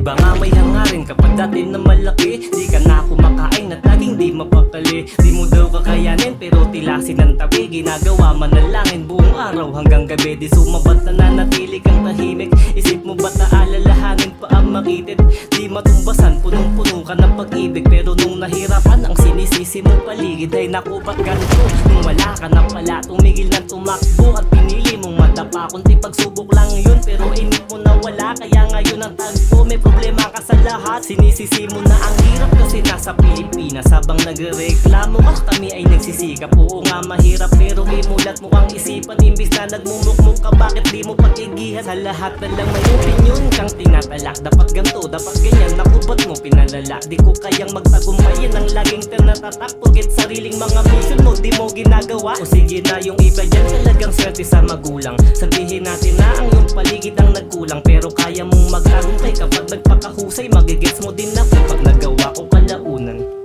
ba nga may hangarin kapag dati na malaki? Di ka na kumakain at laging di mapakali Di mo daw kakayanin pero tilasin ng tabi Ginagawa manalangin buong araw hanggang gabi. Di sumabat na nanatili kang tahimik. Isip mo ba't naalalahanin pa ang makitid? Di matumbasan punong-puno ka ng pag-ibig. Pero nung nahirapan ang sinisisi mo paligid Ay naku ba't ganito? Nung wala ka na pala tumigil ng tumakbo At pinili mong madapa Kunti pagsubok lang yun pero inip mo na wala Kaya ngayon ang tagpo. May problema ka sa lahat Sinisisi mo na ang hirap kasi nasa Pilipinas. Habang nagrereklamo ka kami ay nagsisikap Oo nga mahirap pero imulat mo ang isipan. Imbis na nagmumukmuk ka bakit di mo pakigihan? Sa lahat na lang may opinion kang tinatalak. Dapat ganto, dapat ganyan. Naku ba't mo pinalala Di ko kayang magtagumpayan ang laging tinatatak Forget sariling mga mission mo di mo ginagawa. O sige na yung iba dyan talagang swerte sa magulang. Sabihin natin na ang iyong paligid ang nagkulang Pero kaya mong magtagumpay. Kapag nagpakahusay Magigets mo din ako pag nagawa ko kalaunan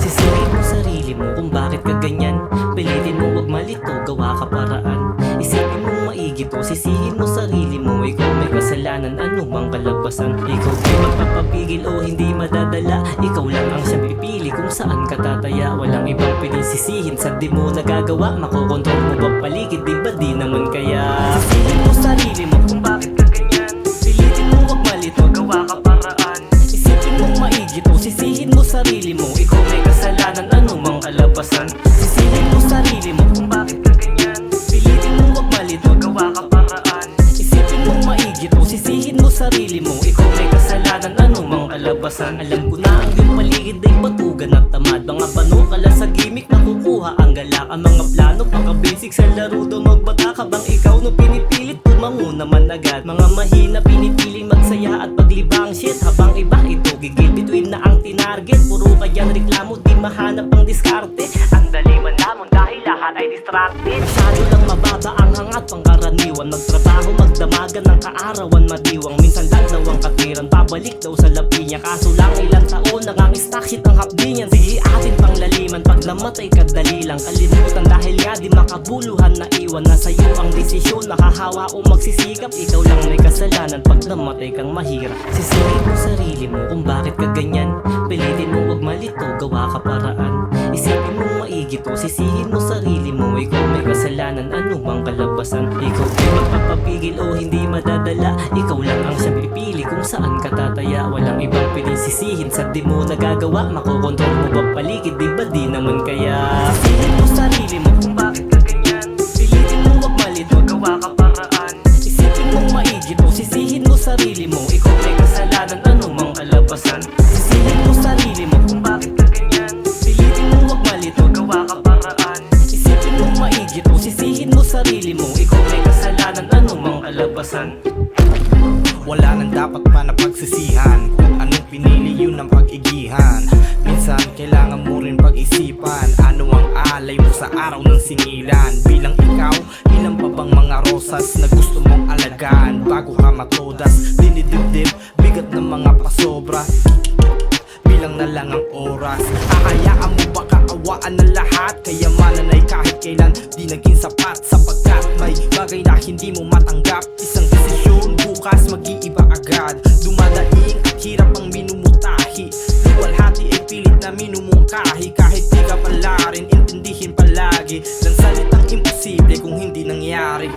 Sisihin mo sarili mo kung ganyan. Pilitin mo wag malito, gawa ka paraan. Isipin mong maigi to, sisihin mo sarili mo. Ikaw may kasalanan, ano mang kalabasan? Ikaw di magpapapigil o hindi madadala. Ikaw lang ang siyang pipili kung saan ka tataya. Walang ibang pwedeng sisihin sa di mo nagagawa. Makokontrol mo ba paligid, di ba di naman kaya? Sisihin mo sarili mo kung bakit ka ganyan. Pilitin mo wag malito, gawa ka paraan. Isipin mong maigi to, sisihin mo sarili mo. Ikaw may kasalanan, kalabasan. Sisihin mo sarili mo kung bakit ka ganyan. Pilitin mo wag malito, gawa ka paraan. Isipin mong maigi to, sisihin mo sarili mo. Ikaw may kasalanan, ano mang kalabasan? Alam ko na ang iyong paligid ay batugan at tamad. Mga bano kala sa gimmick nakukuha ang galak Ang mga plano, pagka-basic sa laro daw magbata ka bang ikaw. No pinipilit tumango naman agad. Mga mahina pinipiling magsaya at paglibang. Shit Habang iba ito gigil. Between na ang tinarget Puro kayang reklamo mahanap ang diskarte. Ang dali man lamon dahil lahat ay distracted. Masyado lang mababa ang hangat pangkaraniwan Magtrabaho magdamagan ng kaarawan madiwang. Minsan lang daw ang katiran babalik daw sa labi niya Kaso lang ilang taon na ang stock shit ang hapdi niyan. Sige atin pang laliman pag namatay kadali lang Kalimutan dahil nga di makabuluhan na iwan Na sa'yo ang desisyon. Nakahawa o magsisikap Ikaw lang may kasalanan. Pag namatay kang mahirap Sisihin mo sarili mo kung bakit ka ganyan. Pilitin mo wag malito gawa ka paraan. Isipin mo maigi to Sisihin mo sarili mo. Ikaw may kasalanan Ano mang kalabasan? Ikaw di magpapapigil o hindi madadala. Ikaw lang ang siyang pipili Kung saan ka tataya. Walang ibang pwedeng sisihin Sa di mo nagagawa. Makokontrol mo ba paligid Di ba di naman kaya? Sisihin mo sarili mo Kung kalabasan Wala nang dapat pa na pagsisihan Kung anong pinili yun ang pag-igihan. Minsan kailangan mo rin pag-isipan Ano ang alay mo sa araw ng singilan. Bilang ikaw, ilan pa bang mga rosas Na gusto mong alagaan? Bago ka matodas Dinidibdib, bigat ng mga pasobra. Bilang na lang ang oras Hahayaan mo ba kaawaan ng lahat Kayamanan ay kahit kailan di naging sapat Sapagkat may bagay na hindi mo matanggap. Isang desisyon bukas mag-iiba agad. Dumadaing at hirap ang minumutahi. Luwalhati ay pilit na minumungkahi. Kahit di ka pala rin intindihin palagi. Ng salitang imposible kung hindi nangyari